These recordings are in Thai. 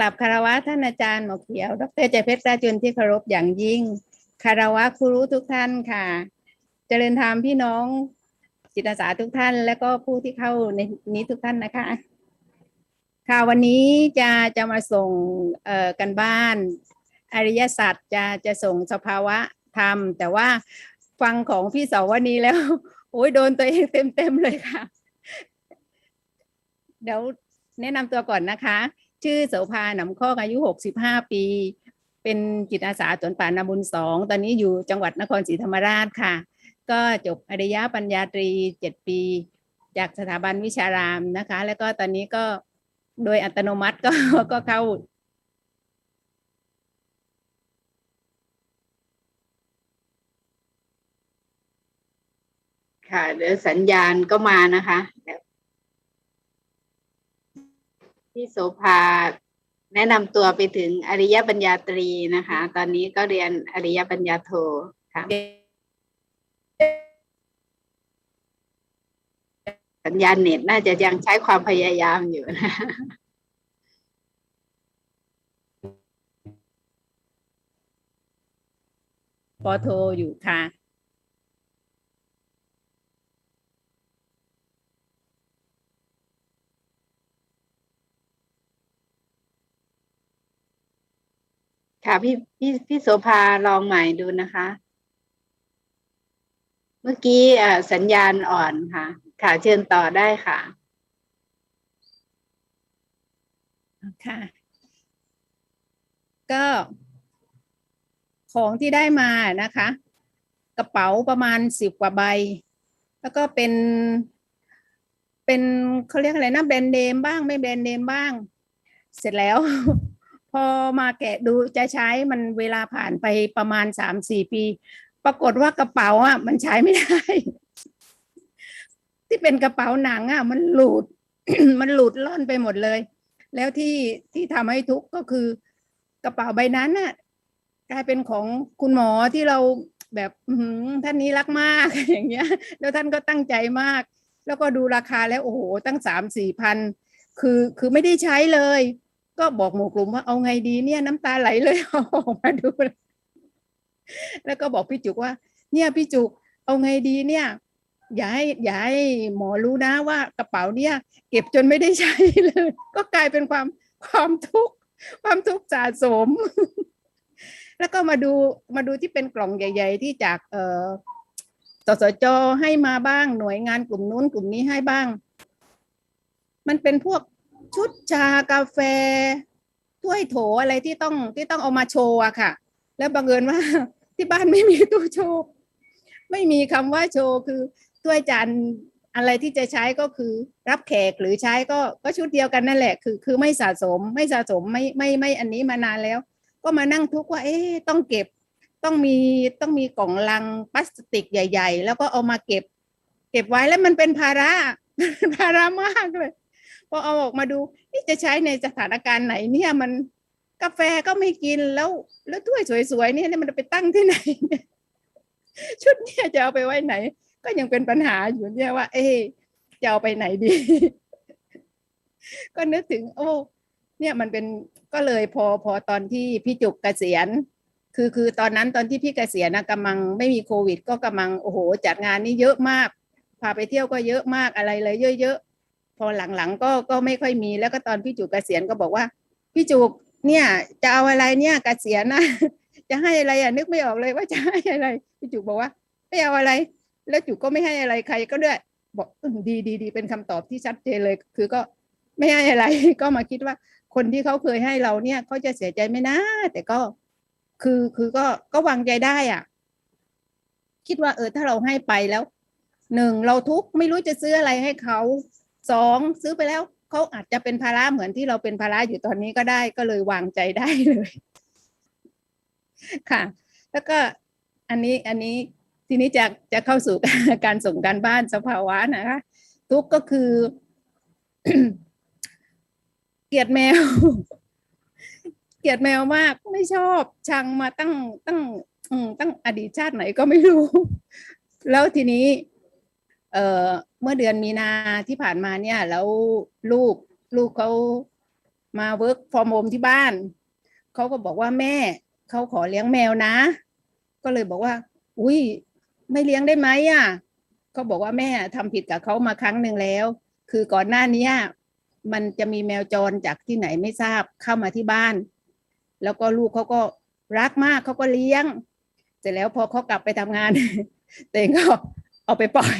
กลับคารวะท่านอาจารย์หมอเขียว ดรใจเพชรราจุนที่เคารพอย่างยิ่ง คารวะครูรู้ทุกท่านค่ะ เจริญธรรมพี่น้องจิตอาสาทุกท่าน และก็ผู้ที่เข้าในนี้ทุกท่านนะคะ ค่ะวันนี้จะจะมาส่งเอ่อกันบ้าน อริยสัจจะจะส่งสภาวะธรรม แต่ว่าฟังของพี่สาวนี้แล้วโอ้ยโดนตัวเองเต็มๆเลยค่ะ เดี๋ยวแนะนำตัวก่อนนะคะ ชื่อโสภาหนำข้ออายุ 65 ปี เป็นจิตอาสาสวนป่านาบุญสอง ตอนนี้อยู่จังหวัดนครศรีธรรมราชค่ะ ก็จบอริยปัญญาตรีเจ็ดปี จากสถาบันวิชารามนะคะ แล้วก็ตอนนี้ก็โดยอัตโนมัติก็ก็เข้าค่ะเดี๋ยวสัญญาณก็มานะคะเดี๋ยว พี่โสภาแนะนำตัวไปถึงอริยปัญญาตรีนะคะ ตอนนี้ก็เรียนอริยปัญญาโทค่ะสัญญาณเน็ตน่าจะยังใช้ความพยายามอยู่นะปอโทรอยู่ค่ะ ค่ะพี่พี่พี่โสภาลองใหม่ดูนะคะ เมื่อกี้สัญญาณอ่อนค่ะ ค่ะเชิญต่อได้ค่ะค่ะ ก็ของที่ได้มานะคะ กระเป๋าประมาณสิบกว่าใบ แล้วก็เป็น เป็นเขาเรียกอะไรนะแบรนด์เนมบ้างไม่แบรนด์เนมบ้าง เสร็จแล้ว พอมาแกะดูจะใช้มันเวลาผ่านไปประมาณสามสี่ปี ปรากฏว่ากระเป๋าอะ มันใช้ไม่ได้ ที่เป็นกระเป๋าหนังอะ มันหลุด มันหลุดล่อนไปหมดเลย แล้วที่ที่ทำให้ทุกข์ก็คือกระเป๋าใบนั้นน่ะ กลายเป็นของคุณหมอที่เราแบบท่านนี้รักมากอย่างเงี้ย แล้วท่านก็ตั้งใจมาก แล้วก็ดูราคาแล้วโอ้โหตั้งสามสี่พันคือคือไม่ได้ใช้เลย ก็บอกหมู่กลุ่มว่าเอาไงดีเนี่ยน้ำตาไหลเลยเอาออกมาดู แล้วก็บอกพี่จุกว่า เนี่ยพี่จุกเอาไงดีเนี่ย อย่าให้อย่าให้หมอรู้นะว่ากระเป๋าเนี่ย เก็บจนไม่ได้ใช้เลย ก็กลายเป็นความความทุกข์ความทุกข์สะสม แล้วก็มาดูมาดูที่เป็นกล่องใหญ่ ๆ ที่จากเอ่อสสจให้มาบ้างหน่วยงานกลุ่มนู้นกลุ่มนี้ให้บ้าง มันเป็นพวก ชุดชากาแฟ ถ้วยโถอะไรที่ต้องที่ต้องเอามาโชว์อะค่ะ แล้วบังเอิญว่าที่บ้านไม่มีตู้โชว์ ไม่มีคำว่าโชว์คือถ้วยจานอะไรที่จะใช้ก็คือรับแขกหรือใช้ก็ก็ชุดเดียวกันนั่นแหละ คือคือไม่สะสมไม่สะสมไม่ไม่ไม่อันนี้มานานแล้ว ก็มานั่งทุกข์ว่า เอ๊ะต้องเก็บต้องมีต้องมีกล่องลังพลาสติกใหญ่ ๆ แล้วก็เอามาเก็บ เก็บไว้แล้วมันเป็นภาระภาระมากเลย พอเอาออกมาดูนี่จะใช้ในสถานการณ์ไหนเนี่ยมันกาแฟก็ไม่กินแล้ว แล้วถ้วยสวยๆเนี่ยมันไปตั้งที่ไหน ชุดเนี่ยจะเอาไปไว้ไหน ก็ยังเป็นปัญหาอยู่เนี่ยว่า เอ๊จะเอาไปไหนดี ก็นึกถึง โอ้เนี่ยมันเป็นก็เลยพอพอตอนที่พี่จุกเกษียณ คือคือตอนนั้นตอนที่พี่เกษียณนะกำลังไม่มีโควิด ก็กำลังโอ้โห จัดงานนี่เยอะมาก พาไปเที่ยวก็เยอะมากอะไรเลยเยอะ พอหลังๆก็ก็ไม่ค่อยมีแล้วก็ตอนพี่จุกเกษียณก็บอกว่า พี่จุกเนี่ยจะเอาอะไรเนี่ยกเกษียณนะจะให้อะไรอะนึกไม่ออกเลยว่าจะให้อะไรพี่จุกบอกว่าไม่เอาอะไร แล้วจุกก็ไม่ให้อะไรใครก็ด้วยบอกดีดีดีเป็นคำตอบที่ชัดเจนเลย คือก็ไม่ให้อะไร ก็มาคิดว่า คนที่เขาเคยให้เราเนี่ยเขาจะเสียใจไหมนะแต่ก็คือคือก็ก็วางใจได้อะ คิดว่าเออถ้าเราให้ไปแล้วหนึ่งเราทุกข์ไม่รู้จะซื้ออะไรให้เขา สองซื้อไปแล้วเขาอาจจะเป็นภาระเหมือนที่เราเป็นภาระอยู่ตอนนี้ก็ได้ก็เลยวางใจได้เลย ค่ะ แล้วก็อันนี้อันนี้ทีนี้จะจะเข้าสู่การส่งการบ้านสภาวะนะคะทุกก็คือ เกลียดแมว เกลียดแมวมากไม่ชอบชังมาตั้งตั้งตั้งอดีตชาติไหนก็ไม่รู้ แล้วทีนี้ เอ่อเมื่อเดือนมีนาที่ผ่านมาเนี่ย แล้วลูกลูกเขามาเวิร์กฟอร์มโฮมที่บ้านเขาก็บอกว่าแม่เขาขอเลี้ยงแมวนะ ก็เลยบอกว่า อุ้ยไม่เลี้ยงได้ไหมอะเขาบอกว่าแม่ทำผิดกับเขามาครั้งหนึ่งแล้ว คือก่อนหน้านี้มันจะมีแมวจรจากที่ไหนไม่ทราบเข้ามาที่บ้าน แล้วก็ลูกเขาก็รักมากเขาก็เลี้ยง เสร็จแล้วพอเขากลับไปทำงาน เตงก็เอาไปปล่อย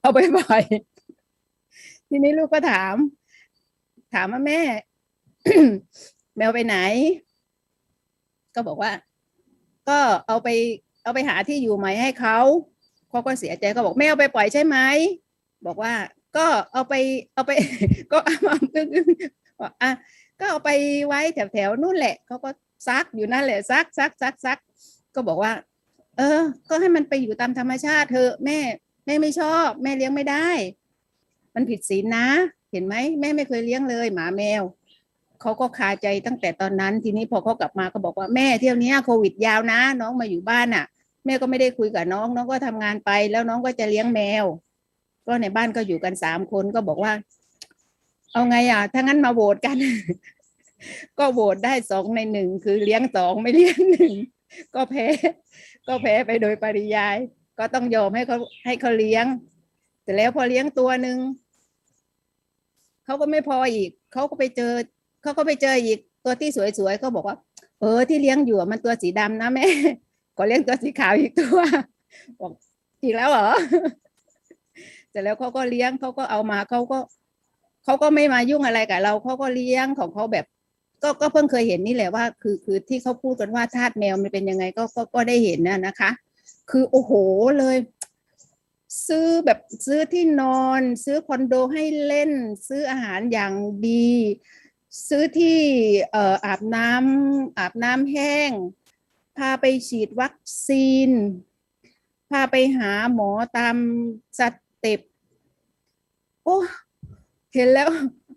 เอาไปปล่อยทีนี้ลูกก็ถาม ถามว่าแม่ แมวไปไหน ก็บอกว่า ก็เอาไป เอาไปหาที่อยู่ใหม่ให้เขาเขาก็เสียใจก็บอกไม่เอาไปปล่อยใช่ไหมบอกว่า ก็เอาไป เอาไป ก็เอามาบอกอะก็เอาไปไว้แถวแถวๆนู่นแหละเขาก็ซักอยู่นั่นแหละซักซักซักซักก็บอกว่า เออ ก็ให้มันไปอยู่ตามธรรมชาติเถอะแม่ แม่ไม่ชอบ แม่เลี้ยงไม่ได้ มันผิดศีลนะ เห็นไหมแม่ไม่เคยเลี้ยงเลย หมาแมวเขาก็คาใจตั้งแต่ตอนนั้น ทีนี้พอเขากลับมาก็บอกว่าแม่เที่ยวนี้โควิดยาวนะ น้องมาอยู่บ้านอะ แม่ก็ไม่ได้คุยกับน้อง น้องก็ทำงานไปแล้วน้องก็จะเลี้ยงแมว ก็ในบ้านก็อยู่กันสามคนก็บอกว่า เอาไงอะถ้างั้นมาโหวตกัน ก็โหวตได้สองในหนึ่งคือเลี้ยงสองไม่เลี้ยงหนึ่งก็แพ้ ก็แพ้ไปโดยปริยาย ก็ต้องยอมให้เขาให้เขาเลี้ยง แต่แล้วพอเลี้ยงตัวหนึ่งเขาก็ไม่พออีกเขาก็ไปเจอเขาก็ไปเจออีกตัวที่สวยๆเขาบอกว่า เออที่เลี้ยงอยู่มันตัวสีดำนะแม่ขอเลี้ยงตัวสีขาวอีกตัวบอกอีกแล้วเหรอเสร็จแล้วเขาก็เลี้ยงเขาก็เอามาเขาก็เขาก็ไม่มายุ่งอะไรกับเราเขาก็เลี้ยงของเขาแบบ ก็ก็เพิ่งเคยเห็นนี่แหละว่า คือคือที่เขาพูดกันว่าทาสแมวมันเป็นยังไงก็ก็ก็ได้เห็นนะนะคะ คือโอ้โหเลย ซื้อแบบซื้อที่นอน ซื้อคอนโดให้เล่น ซื้ออาหารอย่างดี ซื้อที่เอ่ออาบน้ำอาบน้ำแห้ง พาไปฉีดวัคซีน พาไปหาหมอตามสเต็ปโอ้เห็นแล้ว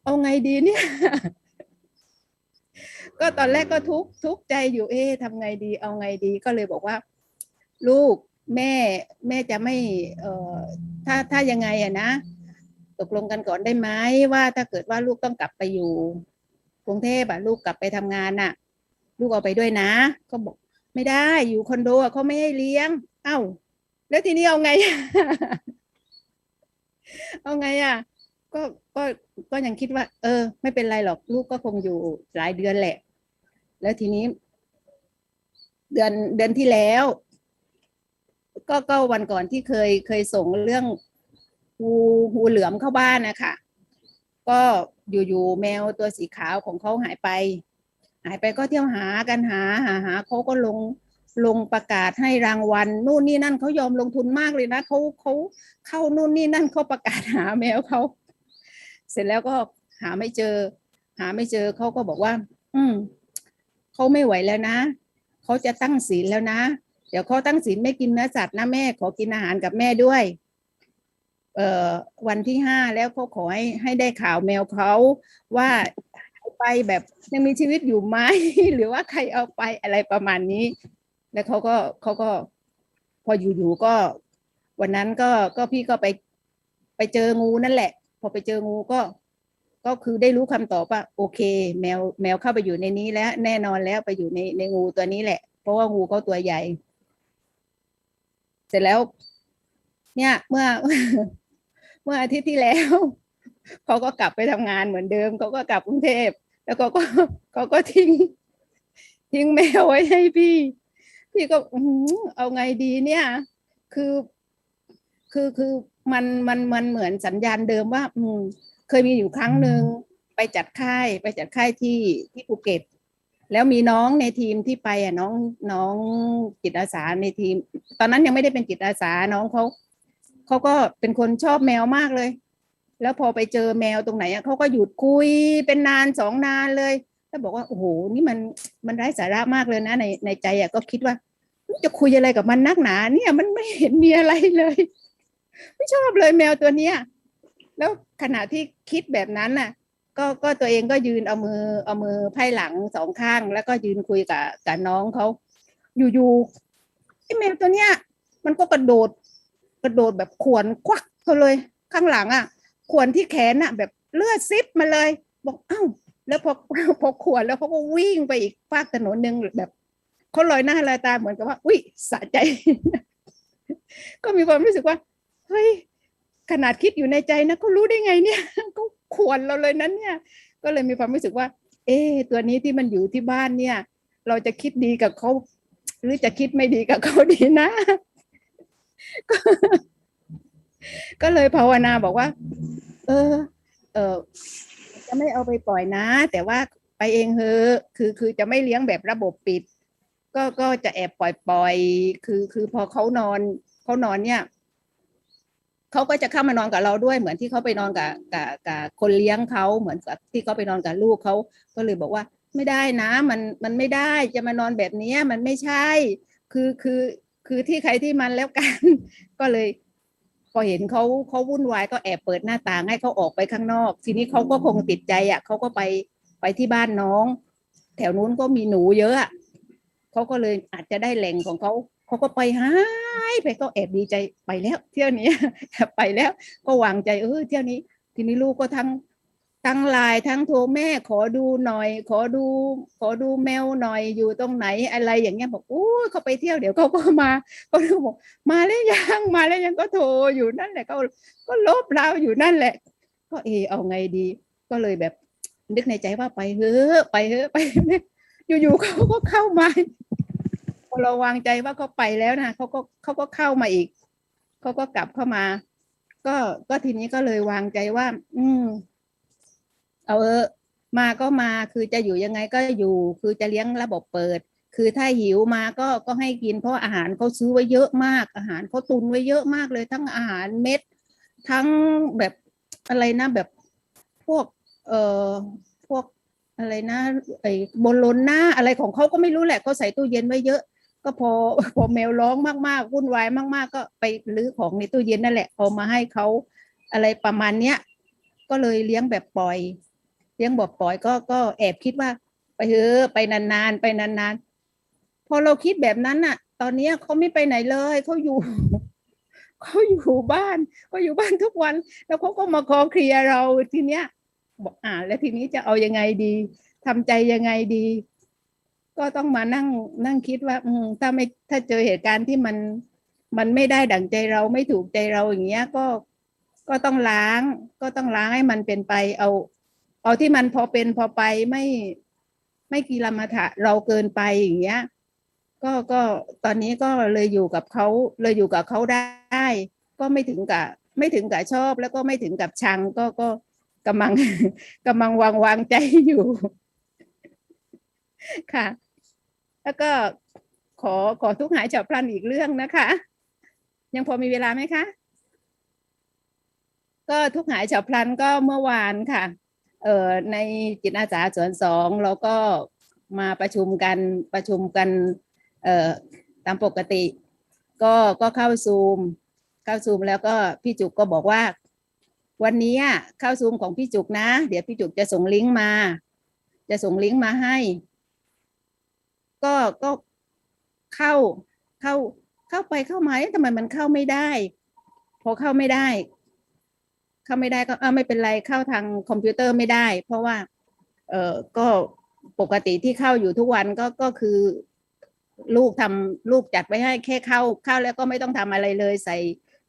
เอาไงดีเนี่ย ก็ตอนแรกก็ทุกทุกใจอยู่เอ๊ะทำไงดีเอาไงดีก็เลยบอกว่า ลูกแม่แม่จะไม่เอ่อถ้าถ้ายังไงอะนะ ตกลงกันก่อนได้ไหมว่าถ้าเกิดว่าลูกต้องกลับไปอยู่กรุงเทพอะลูกกลับไปทำงานน่ะ ลูกเอาไปด้วยนะ ก็บอกไม่ได้อยู่คอนโดอะเขาไม่ให้เลี้ยง เอ้า แล้วทีนี้เอาไง เอาไงอะก็ก็ก็ยังคิดว่า เออ ไม่เป็นไรหรอกลูกก็คงอยู่หลายเดือนแหละ แล้วทีนี้ เดือนเดือนที่แล้ว ก็ก็วันก่อนที่เคยเคยส่งเรื่องหูหูเหลือมเข้าบ้านนะคะก็อยู่ๆแมวตัวสีขาวของเขาหายไป หายไปก็เที่ยวหากันหาหาหาเขาก็ลงลงประกาศให้รางวัลนู่นนี่นั่นเขายอมลงทุนมากเลยนะเขาเขาเข้านู่นนี่นั่นเขาประกาศหาแมวเขาเสร็จแล้วก็หาไม่เจอ หาไม่เจอเขาก็บอกว่า อืมเขาไม่ไหวแล้วนะเขาจะตั้งศีลแล้วนะ เดี๋ยวเขาตั้งศีลไม่กินเนื้อสัตว์นะแม่ขอกินอาหารกับแม่ด้วยเอ่อวันที่ห้าแล้วเขาขอให้ให้ได้ข่าวแมวเขาว่าไปแบบยังมีชีวิตอยู่ไหมหรือว่าใครเอาไปอะไรประมาณนี้ แล้วเขาก็เขาก็ พออยู่ๆก็ วันนั้นก็ก็พี่ก็ไป ไปเจองูนั่นแหละ พอไปเจองูก็ ก็คือได้รู้คำตอบว่า โอเค แมวแมวเข้าไปอยู่ในนี้แล้ว แน่นอนแล้วไปอยู่ในในงูตัวนี้แหละ เพราะว่างูเขาตัวใหญ่เสร็จแล้ว เนี่ยเมื่อ เมื่ออาทิตย์ที่แล้วเขาก็กลับไปทำงานเหมือนเดิมเขาก็กลับกรุงเทพแล้วเขาก็เขาก็ทิ้ง ทิ้งแมวไว้ให้พี่ พี่ก็อื้อหือเอาไงดีเนี่ย คือ คือคือมันมันมันเหมือนสัญญาณเดิมว่า อืม เคยมีอยู่ครั้งหนึ่งไปจัดค่ายไปจัดค่ายที่ที่ภูเก็ต แล้วมีน้องในทีมที่ไปอะน้องน้องจิตอาสาในทีม ตอนนั้นยังไม่ได้เป็นจิตอาสาน้องเขาเขาก็เป็นคนชอบแมวมากเลย แล้วพอไปเจอแมวตรงไหนอะเขาก็หยุดคุยเป็นนานสองนานเลย แล้วบอกว่าโอ้โหนี่มันมันไร้สาระมากเลยนะในในใจอะก็คิดว่า จะคุยอะไรกับมันนักหนา เนี่ยมันไม่เห็นมีอะไรเลย ไม่ชอบเลยแมวตัวเนี้ยแล้วขณะที่คิดแบบนั้นน่ะ ก็ก็ตัวเองก็ยืนเอามือเอามือไพ่หลังสองข้าง แล้วก็ยืนคุยกับกับน้องเขาอยู่ๆไอ้แมวตัวเนี้ย มันก็กระโดด กระโดดแบบขวนควักเขาเลย ข้างหลังอะขวนที่แขนอะ แบบเลือดซิบมาเลย บอกเอ้าแล้วพอพอขวดแล้วเขาก็วิ่งไปอีกฝากถนนหนึ่งแบบเขาลอยหน้าลอยตาเหมือนกับว่า อุ้ยสะใจ ก็มีความรู้สึกว่า เฮ้ยขนาดคิดอยู่ในใจนะก็รู้ได้ไงเนี่ยก็ วนเราเลยนั้นเนี่ย ก็เลยมีความรู้สึกว่า เอ๊ตัวนี้ที่มันอยู่ที่บ้านเนี่ย เราจะคิดดีกับเขาหรือจะคิดไม่ดีกับเขาดีนะ ก็เลยภาวนาบอกว่า เออ เออจะไม่เอาไปปล่อยนะ แต่ว่าไปเองเถอคือคือจะไม่เลี้ยงแบบระบบปิด ก็ก็จะแอบปล่อยปล่อย คือคือพอเขานอนเขานอนเนี่ย เขาก็จะเข้ามานอนกับเราด้วยเหมือนที่เขาไปนอนกับกับกับคนเลี้ยงเขาเหมือนกับที่เขาไปนอนกับลูกเขาก็เลยบอกว่าไม่ได้นะ มันมันไม่ได้จะมานอนแบบนี้มันไม่ใช่ คือคือคือที่ใครที่มันแล้วกัน ก็เลยพอเห็นเขาเขาวุ่นวายก็แอบเปิดหน้าต่างให้เขาออกไปข้างนอก ทีนี้เขาก็คงติดใจอะเขาก็ไปไปที่บ้านน้อง แถวนู้นก็มีหนูเยอะอะเขาก็เลยอาจจะได้แหล่งของเขา เขาก็ไปหายไปก็แอบดีใจไปแล้ว เที่ยวนี้ไปแล้ว ก็วางใจเออเที่ยวนี้ ทีนี้ลูกก็ทั้งทั้งไลน์ทั้งโทรแม่ขอดูหน่อย ขอดู ขอดูแมวหน่อยอยู่ตรงไหนอะไรอย่างเงี้ยบอกอู้เขาไปเที่ยวเดี๋ยวเขาก็มา ก็เลยบอกมาแล้วยังมาแล้วยังก็โทรอยู่นั่นแหละก็ก็ลบเราอยู่นั่นแหละ ก็เออเอาไงดี ก็เลยแบบนึกในใจว่าไปเถอไปเถอไปอยู่ๆเขาก็เข้ามา เราวางใจว่าเขาไปแล้วนะเขาก็เขาก็เข้ามาอีกเขาก็กลับเข้ามา ก็ก็ทีนี้ก็เลยวางใจว่า อืม เอาเออมาก็มาคือจะอยู่ยังไงก็อยู่ คือจะเลี้ยงระบบเปิด คือถ้าหิวมาก็ก็ให้กินเพราะอาหารเขาซื้อไว้เยอะมาก อาหารเขาตุนไว้เยอะมากเลย ทั้งอาหารเม็ด ทั้งแบบอะไรนะแบบพวก เอ่อพวกอะไรนะไอ้บนลนหน้าอะไรของเขาก็ไม่รู้แหละเขาใส่ตู้เย็นไว้เยอะ ก็พอพอแมวร้องมากๆวุ่นวายมาก ๆ ก็ไปรื้อของในตู้เย็นนั่นแหละเอามาให้เขาอะไรประมาณเนี้ยก็เลยเลี้ยงแบบปล่อย เลี้ยงแบบปล่อยก็ก็แอบคิดว่า ไปเถอะไปนานๆไปนานๆพอเราคิดแบบนั้นน่ะ ตอนเนี้ยเขาไม่ไปไหนเลยเขาอยู่เขาอยู่บ้านเขาอยู่บ้านทุกวัน แล้วเขาก็มาขอเคลียเราทีเนี้ยบอกอ่าแล้วทีนี้จะเอายังไงดีทำใจยังไงดี ก็ต้องมานั่งนั่งคิดว่า อืมถ้าไม่ถ้าเจอเหตุการณ์ที่มันมันไม่ได้ดั่งใจเราไม่ถูกใจเราอย่างเงี้ยก็ก็ต้องล้าง ก็ต้องล้างให้มันเป็นไปเอา เอาที่มันพอเป็นพอไปไม่ไม่กีรมาถะเราเกินไปอย่างเงี้ย ก็ก็ตอนนี้ก็เลยอยู่กับเขาเลยอยู่กับเขาได้ ก็ไม่ถึงกับไม่ถึงกับชอบแล้วก็ไม่ถึงกับชังก็ก็กำลังกำลังวางวางใจอยู่ ค่ะ แล้วก็ขอขอทุกหายฉับพลันอีกเรื่องนะคะ ยังพอมีเวลาไหมคะ ก็ทุกหายฉับพลันก็เมื่อวานค่ะเอ่อในจิตอาสาสวนสองเราก็มาประชุมกันประชุมกันเอ่อตามปกติ ก็ก็เข้าซูม เข้าซูมแล้วก็พี่จุกก็บอกว่า วันนี้อะเข้าซูมของพี่จุกนะ เดี๋ยวพี่จุกจะส่งลิงก์มา จะส่งลิงก์มาให้ ก็ก็เข้าเข้าเข้าไปเข้ามาทำไมมันเข้าไม่ได้ พอเข้าไม่ได้ เข้าไม่ได้ก็เออไม่เป็นไรเข้าทางคอมพิวเตอร์ไม่ได้ เพราะว่า เออก็ปกติที่เข้าอยู่ทุกวันก็ก็คือ ลูกทำลูกจัดไว้ให้แค่เข้าเข้าแล้วก็ไม่ต้องทำอะไรเลย ใส่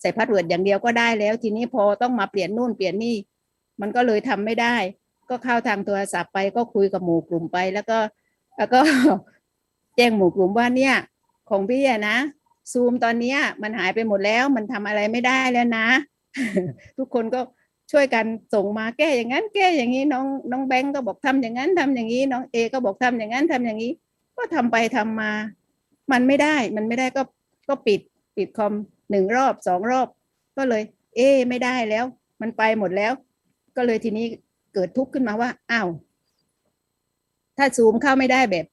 ใส่พาสเวิร์ดอย่างเดียวก็ได้แล้ว ทีนี้พอต้องมาเปลี่ยนนู่นเปลี่ยนนี่มันก็เลยทำไม่ได้ ก็เข้าทางโทรศัพท์ไปก็คุยกับหมู่กลุ่มไป แล้วก็ แล้วก็ แจ้งหมู่กลุ่มว่าเนี่ย ของพี่อะนะซูมตอนเนี้ยมันหายไปหมดแล้วมันทำอะไรไม่ได้แล้วนะ ทุกคนก็ช่วยกันส่งมาแก้อย่างนั้น แก้อย่างนี้น้องน้องแบงก์ก็บอกทำอย่างนั้นทำอย่างนี้ น้องเอก็บอกทำอย่างนั้นทำอย่างนี้ ก็ทำไปทำมา มันไม่ได้มันไม่ได้ก็ก็ปิดปิดคอมหนึ่งรอบสองรอบ ก็เลย เอ ไม่ได้แล้ว มันไปหมดแล้ว ก็เลยทีนี้เกิดทุกข์ขึ้นมาว่าอ้าวถ้าซูมเข้าไม่ได้แบบ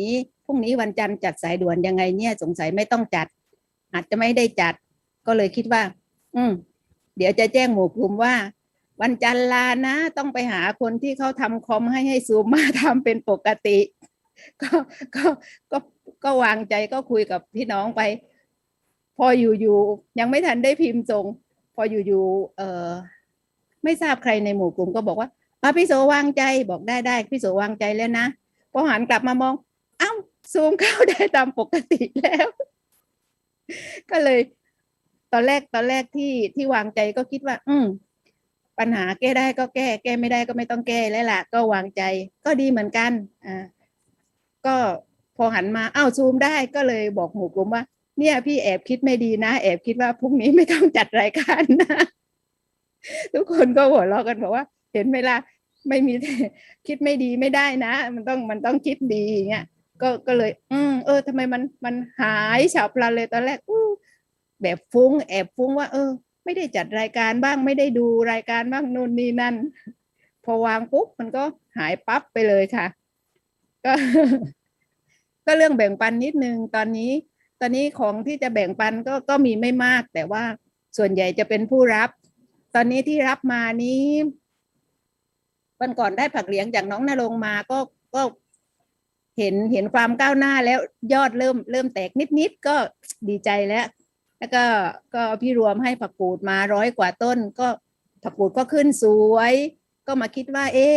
นี้ พรุ่งนี้วันจันทร์จัดสายด่วนยังไงเนี่ยสงสัยไม่ต้องจัด อาจจะไม่ได้จัด ก็เลยคิดว่า อืม เดี๋ยวจะแจ้งหมู่กลุ่มว่า วันจันทร์ลานะ ต้องไปหาคนที่เขาทำคอมให้ให้ซูมมาทำเป็นปกติ ก็ก็ก็ก็วางใจก็คุยกับพี่น้องไป พออยู่ๆยังไม่ทันได้พิมพ์ส่งพออยู่ๆเออไม่ทราบใครในหมู่กลุ่มก็บอกว่าพี่โสวางใจบอกได้ได้พี่โสวางใจแล้วนะพอหันกลับมามอง ซูมเข้าได้ตามปกติแล้ว ก็เลย ตอนแรกตอนแรกที่ที่วางใจก็คิดว่า อืมปัญหาแก้ได้ก็แก้ แก้ไม่ได้ก็ไม่ต้องแก้แล้วล่ะ ก็วางใจก็ดีเหมือนกัน อ่า ก็พอหันมาอ้าวซูมได้ก็เลยบอกหมู่กลุ่มว่า เนี่ย พี่แอบคิดไม่ดีนะ แอบคิดว่าพรุ่งนี้ไม่ต้องจัดรายการนะทุกคนก็หัวเราะกันบอกว่า เห็นไหมล่ะไม่มีคิดไม่ดีไม่ได้นะ มันต้องมันต้องคิดดีอย่างเงี้ย ก็ก็เลย อืมเออทำไมมันมันหายฉับพลันเลยตอนแรกอู้แบบฟุ้ง แอบฟุ้งว่า เออ ไม่ได้จัดรายการบ้างไม่ได้ดูรายการบ้างนู่นนี่นั่น พอวางปุ๊บมันก็หายปั๊บไปเลยค่ะ ก็ก็เรื่องแบ่งปันนิดนึงตอนนี้ ตอนนี้ของที่จะแบ่งปันก็ก็มีไม่มาก แต่ว่าส่วนใหญ่จะเป็นผู้รับ ตอนนี้ที่รับมานี้วันก่อนได้ผักเหลียงจากน้องนรงมาก็ก็ เห็นเห็นความก้าวหน้าแล้วยอดเริ่มเริ่มแตกนิดๆก็ดีใจแล้ว แล้วก็ก็พี่รวมให้ผักกูดมาร้อยกว่าต้น ก็ผักกูดก็ขึ้นสวย ก็มาคิดว่า เอ๊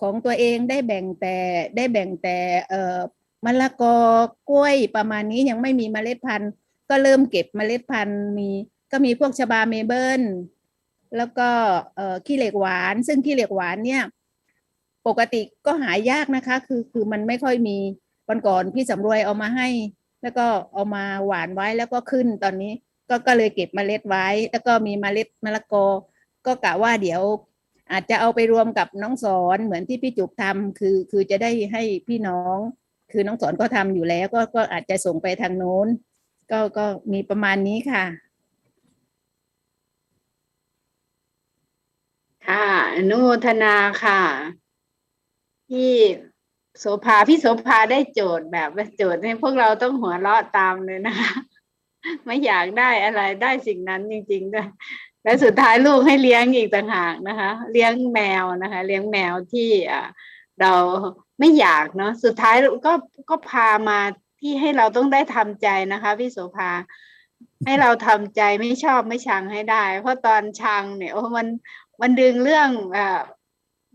ของตัวเองได้แบ่งแต่ได้แบ่งแต่เอ่อมะละกอกล้วยประมาณนี้ยังไม่มีเมล็ดพันธุ์ก็เริ่มเก็บเมล็ดพันธุ์มีก็มีพวกชบาเมเบิลแล้วก็เอ่อขี้เหล็กหวาน ซึ่งขี้เหล็กหวานเนี่ย ปกติก็หายากนะคะ คือคือมันไม่ค่อยมีวันก่อนพี่สำรวยเอามาให้ แล้วก็เอามาหวานไว้แล้วก็ขึ้นตอนนี้ ก็ก็เลยเก็บเมล็ดไว้ แล้วก็มีเมล็ดมะละกอ ก็กะว่าเดี๋ยว อาจจะเอาไปรวมกับน้องสอนเหมือนที่พี่จุกทำคือคือจะได้ให้พี่น้อง คือน้องสอนก็ทำอยู่แล้ว ก็ก็อาจจะส่งไปทางโน้น ก็ก็มีประมาณนี้ค่ะค่ะอนุโมทนาค่ะ พี่โสภาพี่โสภาได้โจทย์แบบโจทย์ให้พวกเราต้องหัวเราะตามเลยนะคะไม่อยากได้อะไรได้สิ่งนั้นจริงๆด้วยและสุดท้ายลูกให้เลี้ยงอีกต่างหากนะคะ เลี้ยงแมวนะคะ เลี้ยงแมวที่อ่าเราไม่อยากเนาะสุดท้ายก็ก็พามาที่ให้เราต้องได้ทำใจนะคะพี่โสภาให้เราทำใจไม่ชอบไม่ชังให้ได้ เพราะตอนชังเนี่ยโอ้มันมันดึงเรื่องอ่อ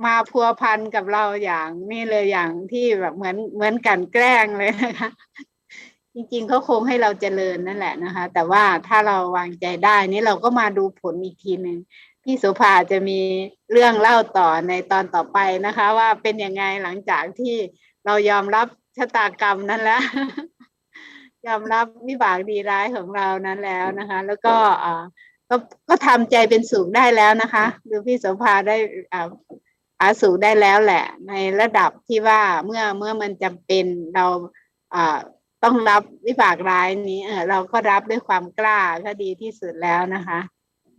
มาพัวพันกับเราอย่างนี่เลยอย่างที่แบบเหมือนเหมือนกันแกล้งเลยนะคะ จริงๆเขาคงให้เราเจริญนั่นแหละนะคะ แต่ว่าถ้าเราวางใจได้นี่เราก็มาดูผลอีกทีหนึ่งพี่สุภาจะมีเรื่องเล่าต่อในตอนต่อไปนะคะ ว่าเป็นยังไงหลังจากที่เรายอมรับชะตากรรมนั้นแล้ว ยอมรับวิบากดีร้ายของเรานั้นแล้วนะคะ แล้วก็อ่าก็ก็ทำใจเป็นสุขได้แล้วนะคะดูพี่โสภาได้ อาสุขได้แล้วแหละ ในระดับที่ว่าเมื่อเมื่อมันจำเป็นเราอ่าต้องรับวิบากร้ายนี้เออเราก็รับด้วยความกล้าก็ดีที่สุดแล้วนะคะ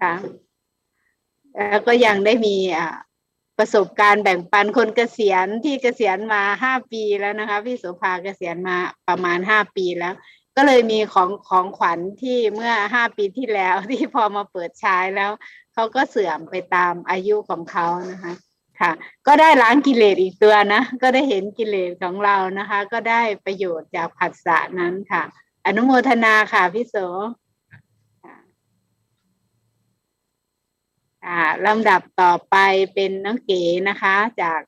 ค่ะแล้วก็ยังได้มีอ่าประสบการณ์แบ่งปันคนเกษียณที่เกษียณมาห้าปีแล้วนะคะพี่โสภาเกษียณมาประมาณห้าปีแล้ว ก็เลยมีของของขวัญที่เมื่อห้าปีที่แล้วที่พอมาเปิดใช้แล้วเขาก็เสื่อมไปตามอายุของเขานะคะ ค่ะ ก็ได้ล้างกิเลสอีกตัวนะ ก็ได้เห็นกิเลสของเรานะคะ ก็ได้ประโยชน์จากผัสสะนั้นค่ะ อนุโมทนาค่ะพี่โสค่ะลำดับต่อไปเป็นน้องเก๋นะคะ จาก